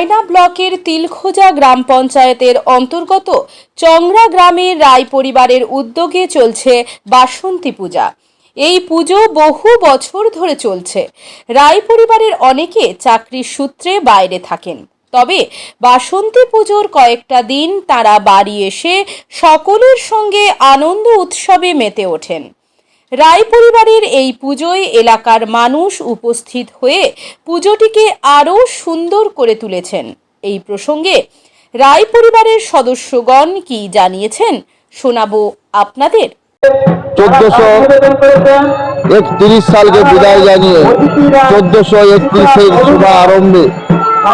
ময়না ব্লকের তিলখোজা গ্রাম পঞ্চায়েতের অন্তর্গত চংরা গ্রামের রায় পরিবারের উদ্যোগে চলছে বাসন্তী পূজা। এই পুজো বহু বছর ধরে চলছে। রায় পরিবারের অনেকে চাকরির সূত্রে বাইরে থাকেন। তবে বাসন্তী পুজোর কয়েকটা দিন তারা বাড়ি এসে সকলের সঙ্গে আনন্দ উৎসবে মেতে ওঠেন। রায় পরিবারের এই পুজোয় এলাকার মানুষ উপস্থিত হয়ে পুজোটিকে আরও সুন্দর করে তুলেছেন। এই প্রসঙ্গে রায় পরিবারের সদস্যগণ কি জানিয়েছেন শোনাবো আপনাদের। চোদ্দশো একত্রিশ সালকে বিদায় জানিয়ে চোদ্দশো একত্রিশের শুভ আরম্ভে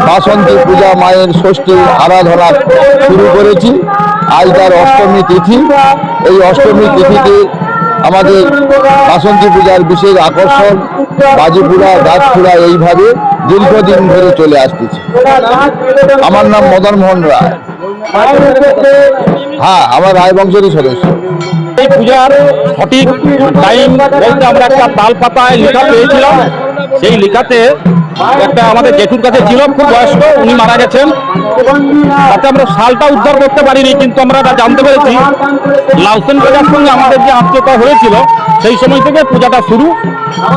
বাসন্তী পূজা মায়ের ষষ্ঠী আরাধনা শুরু করেছি। আজ তার অষ্টমী তিথি। এই অষ্টমী তিথিতে আমাদের বাসন্তী পূজার বিশেষ আকর্ষণ বাজিপুরা গাছপুরা এইভাবে দীর্ঘদিন ধরে চলে আসতেছে। আমার নাম মদন মোহন রায়। হ্যাঁ আমার রায় বংশেরই সদস্য। এই পূজার সঠিক টাইম বলতে আমরা একটা তাল পাতায় লেখা পেয়েছিলাম। সেই লেখাতে একটা আমাদের জেঠুর কাছে ছিল, খুব বয়স্ক উনি মারা গেছেন। তাতে আমরা সালটা উদ্ধার করতে পারিনি, কিন্তু আমরা এটা জানতে পেরেছি। লাউসেন রাজার সঙ্গে আমাদের যে আত্মীয়তা হয়েছিল, সেই সময় থেকে পূজাটা শুরু।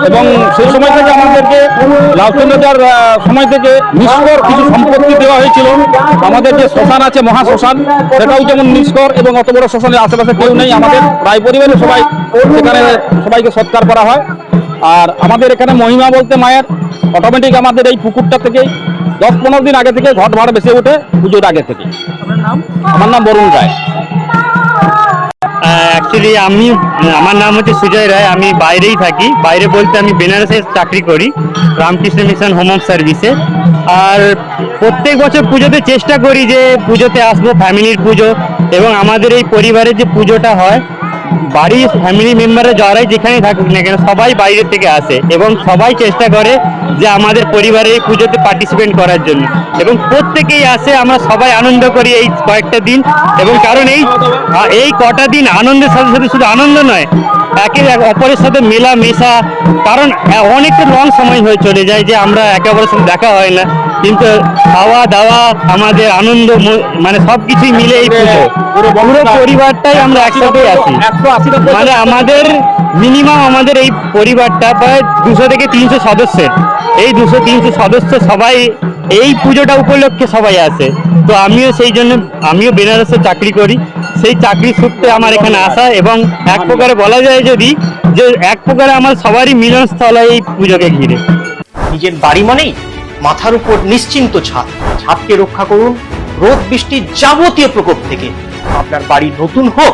এবং সেই সময় থেকে আমাদেরকে, লাউসেন রাজার সময় থেকে নিষ্কর কিছু সম্পত্তি দেওয়া হয়েছিল। আমাদের যে শ্মশান আছে, মহা শ্মশান, সেটাও যেমন নিষ্কর এবং অত বড় শ্মশানের আশেপাশে কেউ নেই। আমাদের প্রায় পরিবারের সবাই, সেখানে সবাইকে সৎকার করা হয়। আর আমাদের এখানে মহিমা বলতে মায়ের অটোমেটিক আমাদের এই পুকুরটা থেকে দশ পনেরো দিন আগে থেকে ঘট ভাড় বেসে ওঠে পুজোর আগে থেকে। আমার নাম বরুণ রায়। অ্যাকচুয়ালি আমি, আমার নাম হচ্ছে সুজয় রায়, আমি বাইরেই থাকি। বাইরে বলতে আমি বেনারসে চাকরি করি, রামকৃষ্ণ মিশন হোম অফ সার্ভিসে। আর প্রত্যেক বছর পুজোতে চেষ্টা করি যে পুজোতে আসব, ফ্যামিলির পুজো এবং আমাদের এই পরিবারের যে পুজোটা হয় বাড়ির ফ্যামিলি মেম্বাররা যারাই যেখানে থাকুক না কেন, সবাই বাইরে থেকে আসে এবং সবাই চেষ্টা করে যে আমাদের পরিবারে এই পুজোতে পার্টিসিপেট করার জন্য। এবং প্রত্যেকেই আসে, আমরা সবাই আনন্দ করি এই কয়েকটা দিন। এবং কারণ এই এই কটা দিন আনন্দের সাথে সাথে শুধু আনন্দ নয়, একে অপরের সাথে মেলা মেশা কারণ অনেকটা লং সময় হয়ে চলে যায় যে আমরা একে অপরের সাথে দেখা হয় না। কিন্তু খাওয়া দাওয়া আমাদের আনন্দ মানে সব কিছুই মিলে এই পুজো। পুরো পরিবারটাই আমরা একসাথে আছি। মানে আমাদের মিনিমাম আমাদের এই পরিবারটা প্রায় দুশো থেকে তিনশো সদস্যের। এই দুশো তিনশো সদস্য সবাই এই পুজোটা উপলক্ষে সবাই আসে। তো আমিও সেই জন্য আমিও বেনারসে চাকরি করি। সেই চাকরি সূত্রে আমার এখানে আসা এবং এক প্রকারে বলা যায় যদি যে এক প্রকারে আমার সবারই মিলনস্থল হয় এই পুজোকে ঘিরে। নিজের বাড়ি মানেই মাথার উপর নিশ্চিন্ত ছাদ। ছাদকে রক্ষা করুন রোদ বৃষ্টির যাবতীয় প্রকোপ থেকে। আপনার বাড়ি নতুন হোক